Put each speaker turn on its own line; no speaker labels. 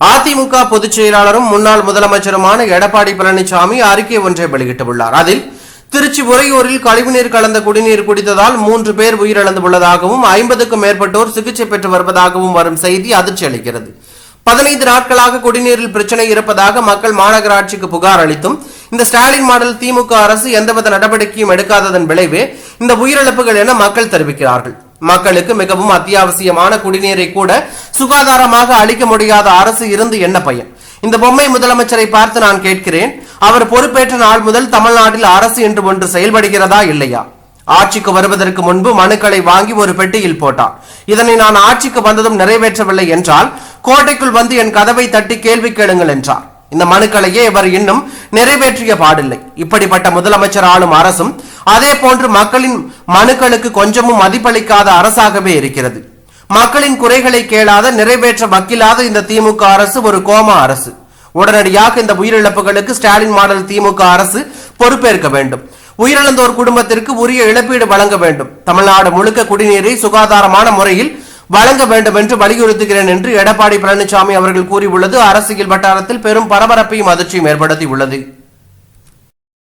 அதிமுக பொதுச் செயலாளரும் முன்னாள் முதலமைச்சருமான எடப்பாடி பழனிசாமி அறிக்கை ஒன்றை வெளியிட்டுள்ளார். அதில் திருச்சி உறையூரில் கழிவுநீர் கலந்த குடிநீர் குடித்ததால் மூன்று பேர் உயிரிழந்துள்ளதாகவும் ஐம்பதுக்கும் மேற்பட்டோர் சிகிச்சை பெற்று வருவதாகவும் வரும் செய்தி அதிர்ச்சி அளிக்கிறது. பதினைந்து நாட்களாக குடிநீரில் பிரச்சனை இருப்பதாக மக்கள் மாநகராட்சிக்கு புகார் அளித்தும் இந்த ஸ்டாலின் மாடல் திமுக அரசு எந்தவித நடவடிக்கையும் எடுக்காததன் விளைவே இந்த உயிரிழப்புகள் என மக்கள் தெரிவிக்கிறார்கள். மக்களுக்கு மிகவும் அத்தியாவசியமான குடிநீரை கூட சுகாதாரமாக அளிக்க முடியாத அரசு இருந்து என்ன பயன்? இந்த பொம்மை முதலமைச்சரை பார்த்து நான் கேட்கிறேன் அவர் பொறுப்பேற்ற நாள் முதல் தமிழ்நாட்டில் அரசு என்று ஒன்று செயல்படுகிறதா இல்லையா? ஆட்சிக்கு வருவதற்கு முன்பு மனுக்களை வாங்கி ஒரு பெட்டியில் போட்டார். இதனை நான் ஆட்சிக்கு வந்ததும் நிறைவேற்றவில்லை என்றால் கோட்டைக்குள் வந்து என் கதவை தட்டி கேள்வி கேளுங்கள் என்றார். இந்த மனுக்களையே இவர் இன்னும் நிறைவேற்றிய பாடில்லை. இப்படிப்பட்ட முதலமைச்சர் ஆளும் அரசும் அதே போன்று மக்களின் மனுக்களுக்கு கொஞ்சமும் மதிப்பளிக்காத அரசாகவே இருக்கிறது. மக்களின் குறைகளை கேளாத நிறைவேற்ற வக்கில்லாத இந்த திமுக அரசு ஒரு கோமா அரசு. உடனடியாக இந்த உயிரிழப்புகளுக்கு ஸ்டாலின் மாடல் திமுக அரசு பொறுப்பேற்க வேண்டும். உயிரிழந்தோர் குடும்பத்திற்கு உரிய இழப்பீடு வழங்க வேண்டும். தமிழ்நாடு முழுக்க குடிநீரை சுகாதாரமான முறையில் வழங்க வேண்டும் என்று வலியுறுத்துகிறேன் என்று எடப்பாடி பழனிசாமி அவர்கள் கூறியுள்ளது. அரசியல் வட்டாரத்தில் பெரும் பரபரப்பையும் அதிர்ச்சியும் ஏற்படுத்தியுள்ளது.